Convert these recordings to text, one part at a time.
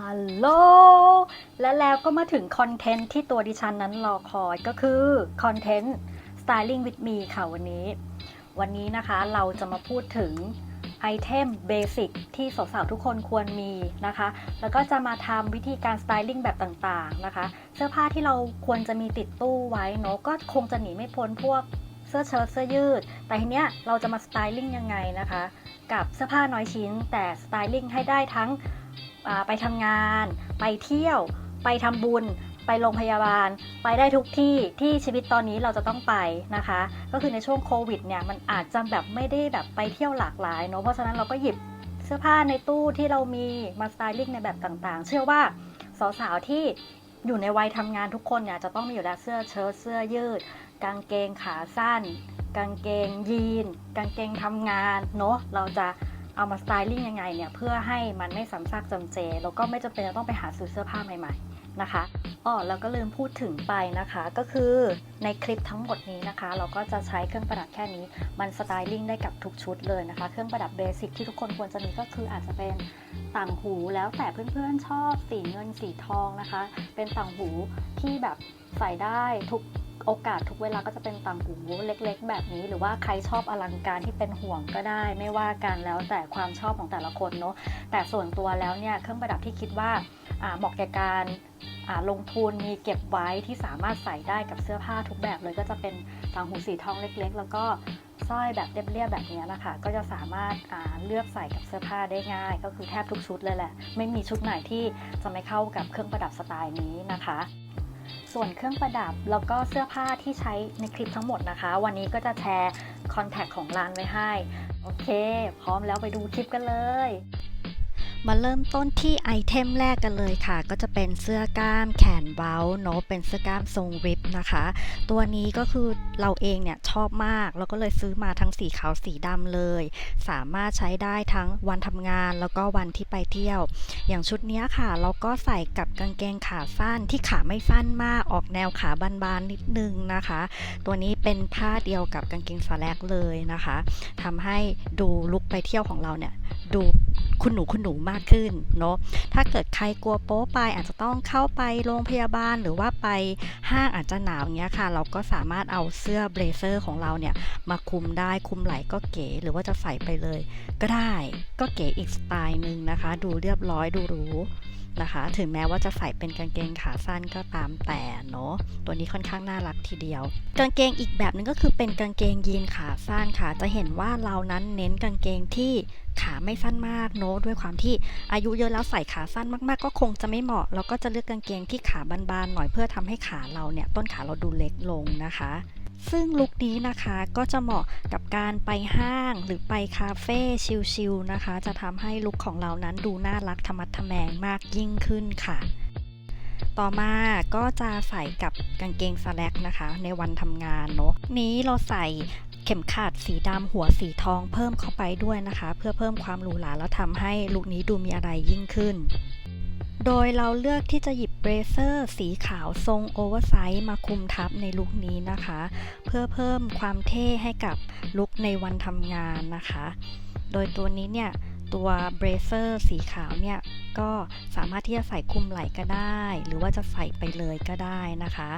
ฮัลโหล และแล้วก็มาถึงคอนเทนต์ที่ตัวดิฉันนั้นรอคอยก็คือคอนเทนต์ Styling with me ค่ะวันนี้ วันนี้นะคะเราจะมาพูดถึงไอเทมเบสิกที่สาวๆทุกคนควรมีนะคะ แล้วก็จะมาทำวิธีการสไตลิ่งแบบต่างๆนะคะ เสื้อผ้าที่เราควรจะมีติดตู้ไว้เนอะก็คงจะหนีไม่พ้นพวกเสื้อเชิ้ตเสื้อยืด แต่ทีเนี้ยเราจะมาสไตลิ่งยังไงนะคะ กับเสื้อผ้าน้อยชิ้นแต่สไตลิ่งให้ได้ทั้ง ไปทำงาน ไปเที่ยว ไปทำบุญ ไปโรงพยาบาล ไปได้ทุกที่ที่ชีวิตตอนนี้เราจะต้องไปนะคะ ก็คือในช่วงโควิดเนี่ยมันอาจจะแบบไม่ได้แบบไปเที่ยวหลากหลายเนอะเพราะฉะนั้นเราก็หยิบเสื้อผ้าในตู้ที่เรามีมาสไตลิ่งในแบบต่างๆ เชื่อว่าสาวๆที่อยู่ในวัยทำงานทุกคนเนี่ยจะต้องมีอยู่แล้วเสื้อเชิ้ตเสื้อยืด กางเกงขาสั้น กางเกงยีน กางเกงทำงานเนอะเราจะ เอามาสไตลิ่งยังไงเนี่ยเพื่อให้มันไม่ซ้ำซากจำเจ แล้วก็ไม่จำเป็นจะต้องไปหาซื้อเสื้อผ้าใหม่ๆนะคะอ๋อแล้วก็ลืมพูดถึงไปนะคะ ก็คือในคลิปทั้งหมดนี้นะคะ เราก็จะใช้เครื่องประดับแค่นี้ มันสไตลิ่งได้กับทุกชุดเลยนะคะ เครื่องประดับเบสิกที่ทุกคนควรจะมีก็คืออาจจะเป็นต่างหูแล้วแต่เพื่อนๆชอบสีเงินสีทองนะคะ เป็นต่างหูที่แบบใส่ได้ทุก โอกาสทุกเวลาก็จะเป็นต่างหูเล็กๆ แบบนี้ หรือว่าใครชอบอลังการที่เป็นห่วงก็ได้ ไม่ว่ากันแล้วแต่ความชอบของแต่ละคนเนาะแต่ส่วนตัวแล้วเนี่ยเครื่องประดับที่คิดว่าเหมาะแก่การลงทุนมีเก็บไว้ที่สามารถใส่ได้กับเสื้อผ้าทุกแบบเลยก็จะเป็นต่างหูสีทองเล็ก ๆ แล้วก็สร้อยแบบเรียบๆแบบนี้นะคะ ก็จะสามารถเลือกใส่กับเสื้อผ้าได้ง่าย ก็คือแทบทุกชุดเลยแหละ ไม่มีชุดไหนที่จะไม่เข้ากับเครื่องประดับสไตล์นี้นะคะ ส่วนเครื่องประดับแล้วก็เสื้อผ้าที่ใช้ในคลิปทั้งหมดนะคะ วันนี้ก็จะแชร์คอนแทคของร้านไว้ให้ โอเค พร้อมแล้วไปดูคลิปกันเลย มาเริ่มต้นที่ไอเทมแรกกันเลยค่ะ ก็จะเป็นเสื้อกล้ามแขนเว้าเนาะเป็นเสื้อกล้ามทรงริบนะคะ ตัวนี้ก็คือเราเองเนี่ยชอบมาก แล้วก็เลยซื้อมาทั้งสีขาวสีดำเลย สามารถใช้ได้ทั้งวันทำงานแล้วก็วันที่ไปเที่ยว อย่างชุดนี้ค่ะ เราก็ใส่กับกางเกงขาสั้นที่ขาไม่สั้นมากออกแนวขาบานๆนิดนึงนะคะ ตัวนี้เป็นผ้าเดียวกับกางเกงสแลกเลยนะคะทำให้ดูลุกไปเที่ยวของเราเนี่ย ดูคุณหนูคุณหนูมากขึ้นเนาะ ถ้าเกิดใครกลัวโป๊ไปอาจจะต้องเข้าไปโรงพยาบาลหรือว่าไปห้างอาจจะหนาวเงี้ยค่ะ เราก็สามารถเอาเสื้อเบรเซอร์ของเราเนี่ยมาคุมได้คุมไหล่ก็เก๋หรือว่าจะใส่ไปเลย ก็ได้ก็เก๋อีกสไตล์หนึ่งนะคะ ดูเรียบร้อยดูหรู นะคะ ถึงแม้ว่าจะใส่เป็นกางเกงขาสั้นก็ตามแต่เนาะ ตัวนี้ค่อนข้างน่ารักทีเดียว กางเกงอีกแบบหนึงก็คือเป็นกางเกงยีนขาสั้นค่ะ จะเห็นว่าเรานั้นเน้นกางเกงที่ขาไม่สั้นมากเนอะด้วยความที่อายุเยอะแล้วใส่ขาสั้นมากๆ ก็คงจะไม่เหมาะเราก็จะเลือกกางเกงที่ขาบานๆหน่อยเพื่อทำให้ขาเราเนี่ยต้นขาเราดูเล็กลงนะคะ ซึ่งลุคนี้นะคะก็จะเหมาะกับการไปห้างหรือไปคาเฟ่ชิลๆนะคะ จะทำให้ลุคของเรานั้นดูน่ารักทะมัดทะแมงมากยิ่งขึ้นค่ะ ต่อมาก็จะใส่กับกางเกงสแลกนะคะ ในวันทำงานเนอะนี้เราใส่เข็มขัดสีดำหัวสีทองเพิ่มเข้าไปด้วยนะคะ เพื่อเพิ่มความหรูหราแล้วทำให้ลุคนี้ดูมีอะไรยิ่งขึ้น โดยเราเลือกที่จะหยิบเบรเซอร์สีขาวทรงโอเวอร์ไซส์มาคุมทับในลุคนี้นะคะ เพื่อเพิ่มความเท่ให้กับลุคในวันทำงานนะคะ โดยตัวนี้เนี่ยตัวเบรเซอร์สีขาวเนี่ยก็สามารถที่จะใส่คุมไหล่ก็ได้ หรือว่าจะใส่ไปเลยก็ได้นะคะ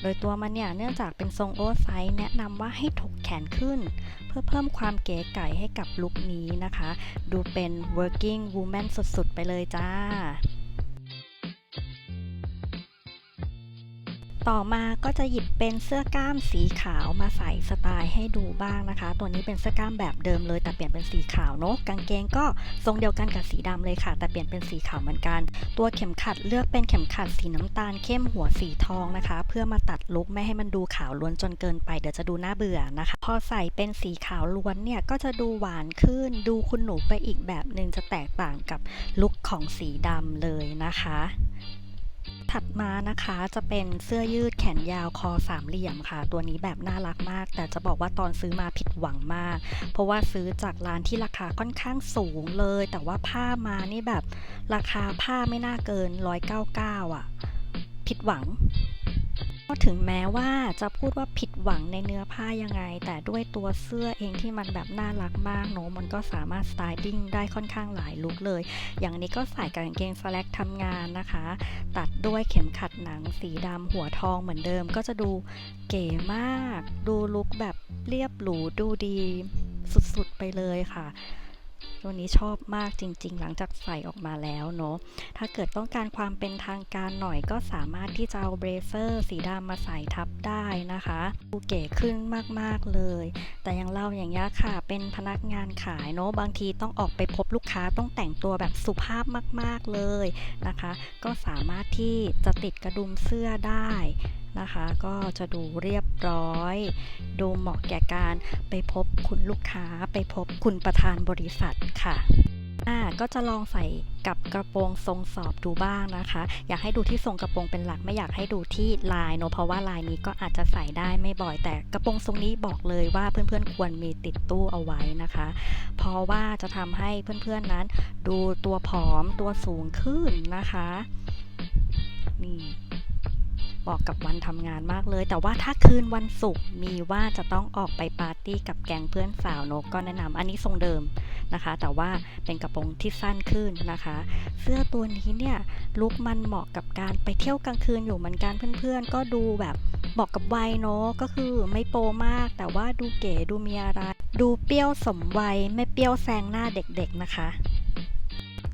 โดยตัวมันเนี่ยเนื่องจากเป็นทรงโอเวอร์ไซส์แนะนำว่าให้ถกแขนขึ้น เพื่อเพิ่มความเก๋ไก๋ให้กับลุคนี้นะคะ ดูเป็น working woman สุดๆ ไปเลยจ้า ต่อมาก็จะหยิบเป็นเสื้อกล้ามสีขาวมาใส่สไตล์ให้ดูบ้างนะคะ ตัวนี้เป็นเสื้อกล้ามแบบเดิมเลยแต่เปลี่ยนเป็นสีขาวเนอะกางเกงก็ทรงเดียวกันกับสีดำเลยค่ะ แต่เปลี่ยนเป็นสีขาวเหมือนกัน ตัวเข็มขัดเลือกเป็นเข็มขัดสีน้ำตาลเข้มหัวสีทองนะคะ เพื่อมาตัดลุคไม่ให้มันดูขาวล้วนจนเกินไปเดี๋ยวจะดูน่าเบื่อนะคะ พอใส่เป็นสีขาวล้วนเนี่ยก็จะดูหวานขึ้น ดูคุณหนูไปอีกแบบหนึ่งจะแตกต่างกับลุคของสีดำเลยนะคะ ถัดมานะคะจะเป็นเสื้อยืดแขนยาวคอสามเหลี่ยมค่ะ ตัวนี้แบบน่ารักมาก แต่จะบอกว่าตอนซื้อมาผิดหวังมาก เพราะว่าซื้อจากร้านที่ราคาค่อนข้างสูงเลย แต่ว่าผ้ามานี่แบบราคาผ้าไม่น่าเกิน 199 อะ ผิดหวัง ถึงแม้ว่าจะพูดว่าผิดหวังในเนื้อผ้ายังไง แต่ด้วยตัวเสื้อเองที่มันแบบน่ารักมากเนอะมันก็สามารถสไตลิ่งได้ค่อนข้างหลายลุคเลย อย่างนี้ก็ใส่กับกางเกงสแลกทำงานนะคะ ตัดด้วยเข็มขัดหนังสีดำหัวทองเหมือนเดิม ก็จะดูเก๋มาก ดูลุคแบบเรียบหรูดูดีสุดๆไปเลยค่ะ ตัวนี้ชอบมากจริง ๆ หลังจากใส่ออกมาแล้วเนาะ ถ้าเกิดต้องการความเป็นทางการหน่อยก็สามารถที่จะเอาเบรเซอร์สีดำมาใส่ทับได้นะคะดูเก๋ขึ้นมากๆเลย แต่อย่างเราอย่างเงี้ค่ะ เป็นพนักงานขายเนาะ บางทีต้องออกไปพบลูกค้าต้องแต่งตัวแบบสุภาพมาก ๆเลยนะคะ ก็สามารถที่จะติดกระดุมเสื้อได้ นะคะ ก็จะดูเรียบร้อย ดูเหมาะแก่การไปพบคุณลูกค้าไปพบคุณประธานบริษัทค่ะอ่าก็จะลองใส่กับกระโปรงทรงสอบดูบ้างนะคะ อยากให้ดูที่ทรงกระโปรงเป็นหลักไม่อยากให้ดูที่ลายเนอะเพราะว่าลายนี้ก็อาจจะใส่ได้ไม่บ่อย แต่กระโปรงทรงนี้บอกเลยว่าเพื่อนๆควรมีติดตู้เอาไว้นะคะ เพราะว่าจะทำให้เพื่อนๆนั้น ดูตัวผอมตัวสูงขึ้นนะคะนี่ เหมาะกับวันทำงานมากเลย แต่ว่าถ้าคืนวันศุกร์มีว่าจะต้องออกไปปาร์ตี้กับแก๊งเพื่อนสาวนกก็แนะนำอันนี้ทรงเดิมนะคะ แต่ว่าเป็นกระโปรงที่สั้นขึ้นนะคะ เสื้อตัวนี้เนี่ยลุคมันเหมาะกับการไปเที่ยวกลางคืนอยู่เหมือนกันเพื่อนๆ ก็ดูแบบเหมาะกับวัยเนาะก็คือไม่โปมาก แต่ว่าดูเก๋ดูมีอะไร ดูเปรี้ยวสมวัยไม่เปรี้ยวแซงหน้าเด็กๆนะคะ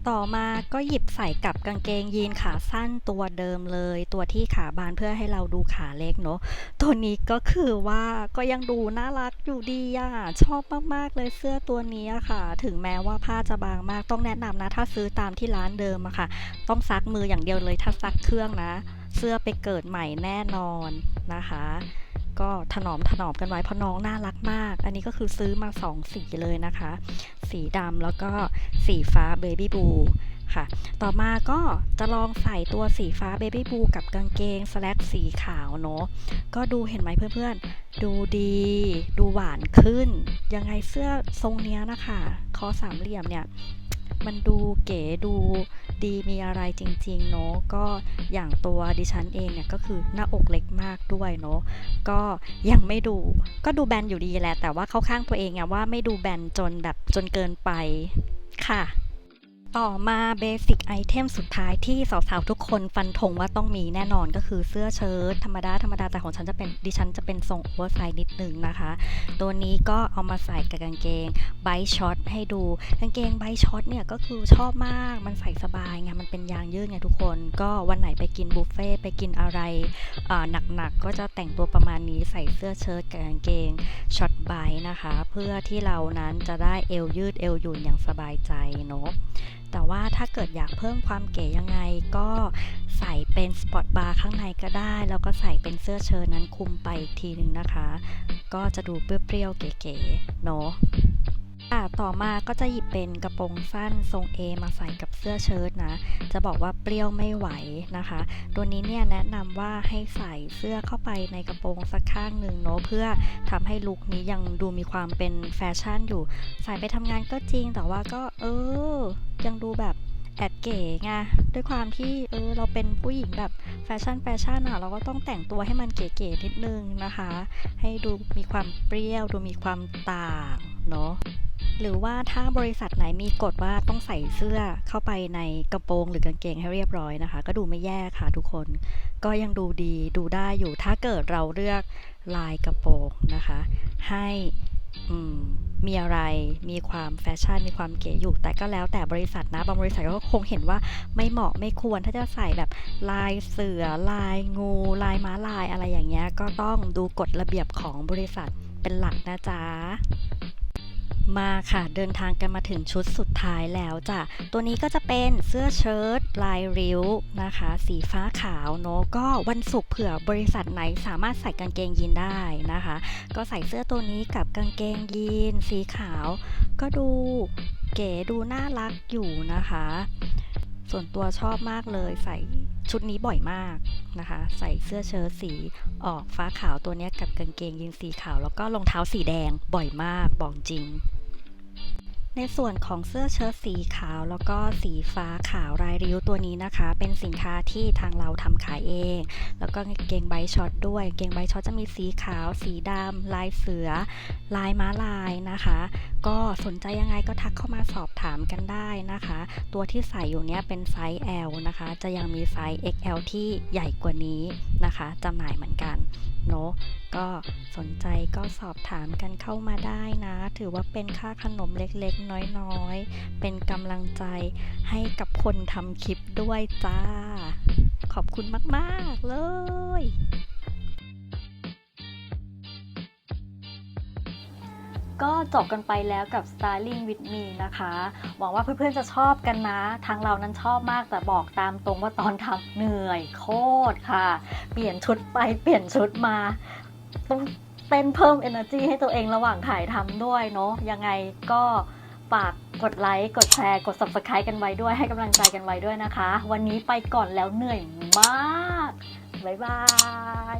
ต่อมาก็หยิบใส่กับกางเกงยีนขาสั้นตัวเดิมเลย ตัวที่ขาบานเพื่อให้เราดูขาเล็กเนาะตัวนี้ก็คือว่าก็ยังดูน่ารักอยู่ดีอะชอบมากๆเลยเสื้อตัวนี้ค่ะ ถึงแม้ว่าผ้าจะบางมากต้องแนะนำนะ ถ้าซื้อตามที่ร้านเดิมอะค่ะ ต้องซักมืออย่างเดียวเลยถ้าซักเครื่องนะ เสื้อไปเกิดใหม่แน่นอนนะคะ ก็ถนอมถนอมกันไว้เพราะน้องน่ารักมาก อันนี้ก็คือซื้อมาสองสีเลยนะคะ สีดำแล้วก็สีฟ้าเบบี้บู ค่ะ ต่อมาก็จะลองใส่ตัวสีฟ้าเบบี้บูกับกางเกงสแลกสีขาวเนาะก็ดูเห็นไหมเพื่อนๆ ดูดี ดูหวานขึ้น ยังไงเสื้อทรงเนี้ยนะคะคอสามเหลี่ยมเนี่ยมันดูเก๋ดูดีมีอะไรจริงๆเนาะก็อย่างตัวดิฉันเองเนี่ยก็คือหน้าอกเล็กมากด้วยเนาะก็ยังไม่ดูก็ดูแบนอยู่ดีแหละแต่ว่าเข้าข้างตัวเองอะว่าไม่ดูแบนจนแบบจนเกินไปค่ะ ต่อมาเบสิกไอเทมสุดท้ายที่สาวๆทุกคนฟันธงว่าต้องมีแน่นอนก็คือเสื้อเชิ้ตธรรมดาธรรมดาแต่ของฉันจะเป็นดิฉันจะเป็นทรงโอเวอร์ไซส์นิดนึงนะคะ ตัวนี้ก็เอามาใส่กับกางเกงไบช็อตให้ดูกางเกงไบช็อตเนี่ยก็คือชอบมากมันใส่สบายไงมันเป็นยางยืดไงทุกคน ก็วันไหนไปกินบุฟเฟ่ไปกินอะไรอ่าหนักๆก็จะแต่งตัวประมาณนี้ใส่เสื้อเชิ้ตกับกางเกงช็อตไบนะคะ เพื่อที่เรานั้นจะได้เอวยืดเอวหยุ่นอย่างสบายใจเนาะ แต่ว่าถ้าเกิดอยากเพิ่มความเก๋ยังไงก็ใส่เป็นสปอตบาร์ข้างในก็ได้ แล้วก็ใส่เป็นเสื้อเชิ้ตนั้นคุมไปอีกทีหนึ่งนะคะ ก็จะดูเปรี้ยวๆเก๋ๆเนาะอะต่อมาก็จะหยิบเป็นกระโปรงสั้นทรง A มาใส่กับเสื้อเชิ้ตนะ จะบอกว่าเปรี้ยวไม่ไหวนะคะ ตัวนี้เนี่ยแนะนำว่าให้ใส่เสื้อเข้าไปในกระโปรงสักข้างหนึ่งเนาะเพื่อทำให้ลุคนี้ยังดูมีความเป็นแฟชั่นอยู่ ใส่ไปทำงานก็จริงแต่ว่าก็เออ ยังดูแบบแอดเก๋ไงด้วยความที่เออเราเป็นผู้หญิงแบบแฟชั่นแฟชั่นอะเราก็ต้องแต่งตัวให้มันเก๋ๆนิดนึงนะคะ ให้ดูมีความเปรี้ยว ดูมีความต่างเนาะหรือว่าถ้าบริษัทไหนมีกฎว่าต้องใส่เสื้อเข้าไปในกระโปรงหรือกางเกงให้เรียบร้อยนะคะ ก็ดูไม่แย่ค่ะทุกคน ก็ยังดูดีดูได้อยู่ถ้าเกิดเราเลือกลายกระโปรงนะคะ ให้ มีอะไร มีความแฟชั่น มีความเก๋อยู่ แต่ก็แล้วแต่บริษัทนะ บางบริษัทก็คงเห็นว่าไม่เหมาะไม่ควร ถ้าจะใส่แบบลายเสือ ลายงู ลายม้าลายอะไรอย่างเงี้ย ก็ต้องดูกฎระเบียบของบริษัทเป็นหลักนะจ๊ะ มาค่ะเดินทางกันมาถึงชุดสุดท้ายแล้วจ้ะตัวนี้ก็จะเป็นเสื้อเชิ้ตลายริ้วนะคะ สีฟ้าขาวเนอะก็วันศุกร์เผื่อบริษัทไหนสามารถใส่กางเกงยีนได้นะคะ ก็ใส่เสื้อตัวนี้กับกางเกงยีน สีขาว ก็ดูเก๋ดูน่ารักอยู่นะคะ ส่วนตัวชอบมากเลยใส่ชุดนี้บ่อยมากนะคะ ใส่เสื้อเชิ้ตสีออกฟ้าขาวตัวนี้กับกางเกงยีนสีขาว แล้วก็รองเท้าสีแดงบ่อยมากบอกจริง ในส่วนของเสื้อเชิ้ตสีขาวแล้วก็สีฟ้าขาวลายริ้วตัวนี้นะคะ เป็นสินค้าที่ทางเราทำขายเอง แล้วก็กางเกงใบช็อตด้วยกางเกงใบช็อตจะมีสีขาว สีดำลายเสือ ลายม้าลายนะคะ ก็สนใจยังไงก็ทักเข้ามาสอบถามกันได้นะคะ ตัวที่ใส่อยู่เนี้ยเป็นไซส์ L นะคะ จะยังมีไซส์ XL ที่ใหญ่กว่านี้นะคะจำหน่ายเหมือนกันเนาะก็สนใจก็สอบถามกันเข้ามาได้นะ ถือว่าเป็นค่าขนมเล็กๆ น้อยๆ เป็นกำลังใจให้กับคนทำคลิปด้วยจ้า ขอบคุณมาก ๆ เลย ก็จบกันไปแล้วกับ Styling with me นะคะ หวังว่าเพื่อนๆจะชอบกันนะ ทางเรานั้นชอบมากแต่บอกตามตรงว่าตอนทำเหนื่อยโคตรค่ะ เปลี่ยนชุดไปเปลี่ยนชุดมาต้องเต้นเพิ่ม energy ให้ตัวเองระหว่างถ่ายทำด้วยเนาะ ยังไงก็ฝากกดไลค์ กดแชร์ กด subscribe กันไว้ด้วย ให้กำลังใจกันไว้ด้วยนะคะ วันนี้ไปก่อนแล้วเหนื่อยมาก บ๊ายบาย